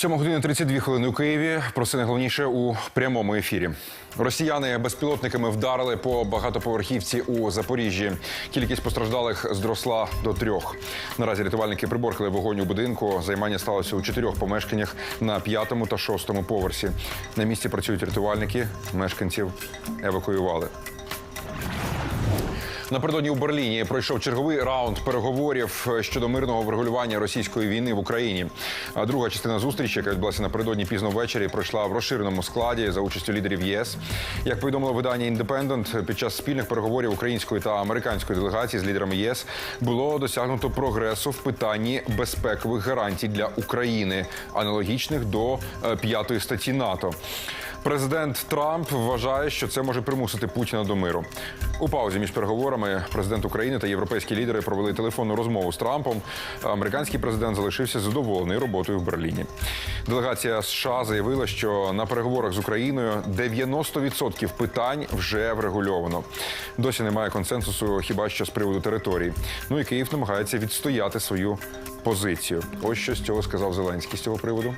7 години 32 хвилини у Києві. Про це найголовніше у прямому ефірі. Росіяни безпілотниками вдарили по багатоповерхівці у Запоріжжі. Кількість постраждалих зросла до трьох. Наразі рятувальники приборкали вогонь у будинку. Займання сталося у чотирьох помешканнях на п'ятому та шостому поверсі. На місці працюють рятувальники. Мешканців евакуювали. Напередодні у Берліні пройшов черговий раунд переговорів щодо мирного врегулювання російської війни в Україні. А друга частина зустрічі, яка відбулася напередодні пізно ввечері, пройшла в розширеному складі за участю лідерів ЄС. Як повідомило видання Індепендент, під час спільних переговорів української та американської делегації з лідерами ЄС було досягнуто прогресу в питанні безпекових гарантій для України, аналогічних до е, п'ятої статті НАТО. Президент Трамп вважає, що це може примусити Путіна до миру. У паузі між переговорами президент України та європейські лідери провели телефонну розмову з Трампом. Американський президент залишився задоволений роботою в Берліні. Делегація США заявила, що на переговорах з Україною 90% питань вже врегульовано. Досі немає консенсусу, хіба що з приводу території. Ну і Київ намагається відстояти свою позицію. Ось що з цього сказав Зеленський з цього приводу.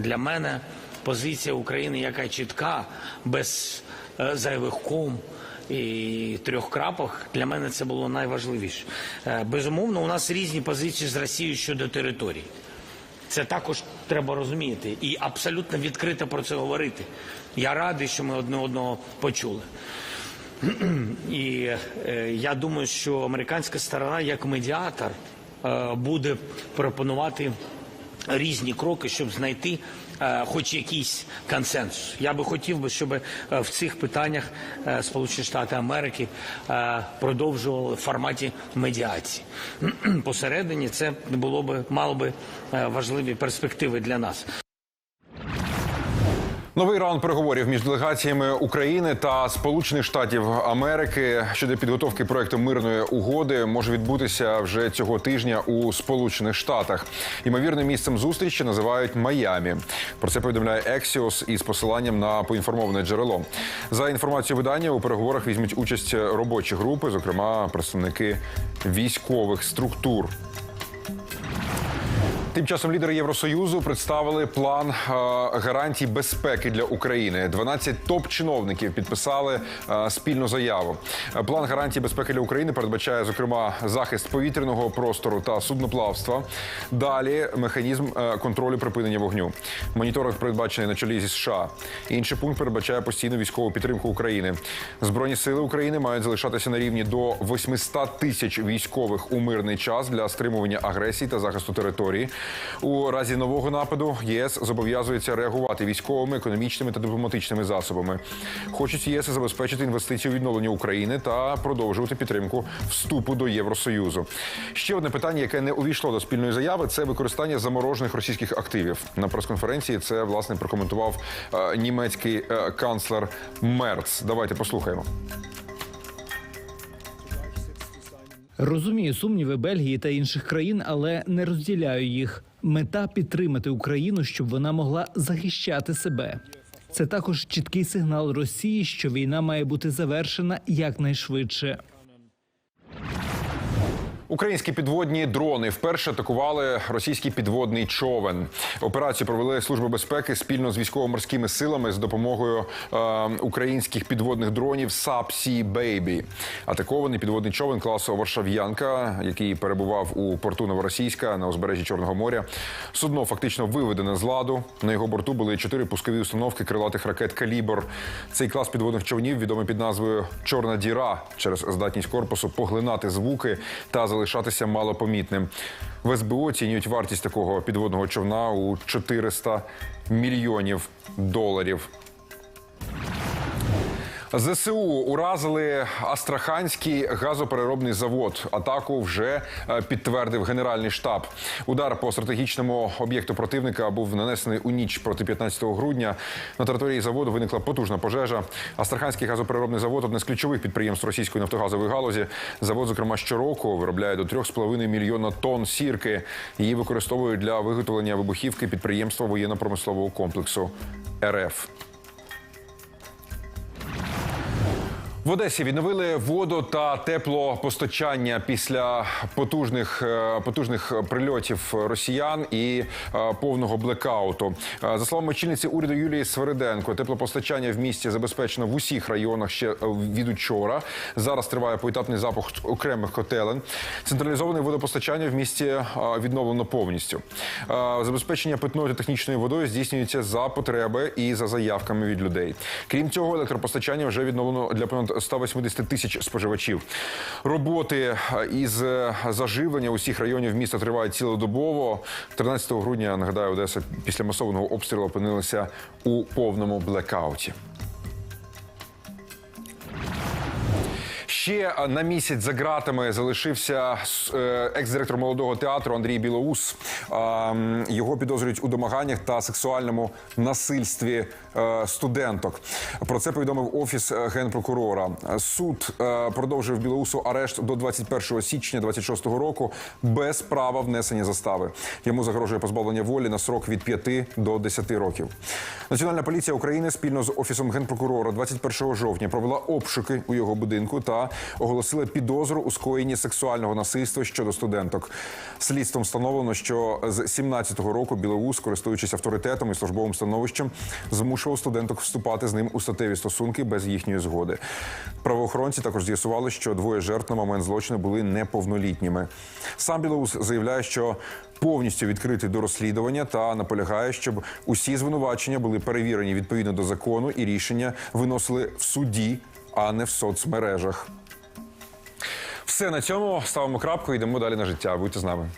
Для мене позиція України, яка чітка, без е, зайвих ком і трьох крапок, для мене це було найважливіше. Е, безумовно, у нас різні позиції з Росією щодо території. Це також треба розуміти і абсолютно відкрито про це говорити. Я радий, що ми одне одного почули. І е, я думаю, що американська сторона як медіатор буде пропонувати різні кроки, щоб знайти е, хоч якийсь консенсус. Я би хотів би, щоб е, в цих питаннях е, Сполучені Штати Америки продовжували в форматі медіації. Посередині це було би мало би важливі перспективи для нас. Новий раунд переговорів між делегаціями України та Сполучених Штатів Америки щодо підготовки проекту мирної угоди може відбутися вже цього тижня у Сполучених Штатах. Ймовірним місцем зустрічі називають Майамі. Про це повідомляє Ексіос із посиланням на поінформоване джерело. За інформацією видання у переговорах візьмуть участь робочі групи, зокрема представники військових структур. Тим часом лідери Євросоюзу представили план е, гарантій безпеки для України. 12 топ-чиновників підписали е, спільну заяву. Е, План гарантій безпеки для України передбачає зокрема захист повітряного простору та судноплавства. Далі механізм контролю припинення вогню. Моніторинг передбачений на чолі зі США. Інший пункт передбачає постійну військову підтримку України. Збройні сили України мають залишатися на рівні до 800 тисяч військових у мирний час для стримування агресії та захисту території. У разі нового нападу ЄС зобов'язується реагувати військовими, економічними та дипломатичними засобами. Хочуть ЄС забезпечити інвестиції у відновлення України та продовжувати підтримку вступу до Євросоюзу. Ще одне питання, яке не увійшло до спільної заяви, це використання заморожених російських активів. На прес-конференції це власне прокоментував е, німецький е, канцлер Мерц. Давайте послухаємо. Розумію сумніви Бельгії та інших країн, але не розділяю їх. Мета підтримати Україну, щоб вона могла захищати себе. Це також чіткий сигнал Росії, що війна має бути завершена якнайшвидше. Українські підводні дрони вперше атакували російський підводний човен. Операцію провели служби безпеки спільно з військово-морськими силами з допомогою е, українських підводних дронів SAP Sea Baby. Атакований підводний човен класу Варшав'янка, який перебував у порту Новоросійська на узбережжі Чорного моря. Судно фактично виведене з ладу. На його борту були чотири пускові установки крилатих ракет Калібр. Цей клас підводних човнів відомий під назвою Чорна діра через здатність корпусу поглинати звуки та залишатися малопомітним. В СБУ оцінюють вартість такого підводного човна у 400 мільйонів доларів. ЗСУ уразили Астраханський газопереробний завод. Атаку вже е, підтвердив Генеральний штаб. Удар по стратегічному об'єкту противника був нанесений у ніч проти 15 грудня. На території заводу виникла потужна пожежа. Астраханський газопереробний завод одне з ключових підприємств російської нафтогазової галузі. Завод, зокрема, щороку виробляє до 3,5 мільйона тонн сірки. Її використовують для виготовлення вибухівки підприємства воєнно-промислового комплексу РФ. В Одесі відновили воду та теплопостачання після потужних е, потужних прильотів росіян і е, повного блекауту. Е, За словами очільниці уряду Юлії Свериденко, теплопостачання в місті забезпечено в усіх районах ще від учора. Зараз триває поетапний запуск окремих котелень. Централізоване водопостачання в місті відновлено повністю. Забезпечення питною та технічною водою здійснюється за потреби і за заявками від людей. Крім цього, електропостачання вже відновлено для понад 180 тисяч споживачів. Роботи е, із е, заживлення усіх районів міста тривають цілодобово. 13 грудня нагадаю, Одеса після масованого обстрілу опинилася у повному блекауті. Ще на місяць за ґратами залишився е, екс-директор молодого театру Андрій Білоус. Його підозрюють у домаганнях та сексуальному насильстві е, студенток. Про це повідомив офіс е, генпрокурора. Суд продовжив Білоусу арешт до 21 січня 26 року без права внесення застави. Йому загрожує позбавлення волі на срок від 5 до 10 років. Національна поліція України спільно з офісом генпрокурора 21 жовтня провела обшуки у його будинку та оголосила підозру у скоєнні сексуального насильства щодо студенток. Слідством встановлено, що з 17-го року Білоус, користуючись авторитетом і службовим становищем, змушував студенток вступати з ним у статеві стосунки без їхньої згоди. Правоохоронці також з'ясували, що двоє жертв на момент злочину були неповнолітніми. Сам Білоус заявляє, що повністю відкритий до розслідування та наполягає, щоб усі звинувачення були перевірені відповідно до закону і рішення виносили в суді, а не в соцмережах. Все на цьому ставимо крапку. Йдемо далі на життя. Будьте з нами.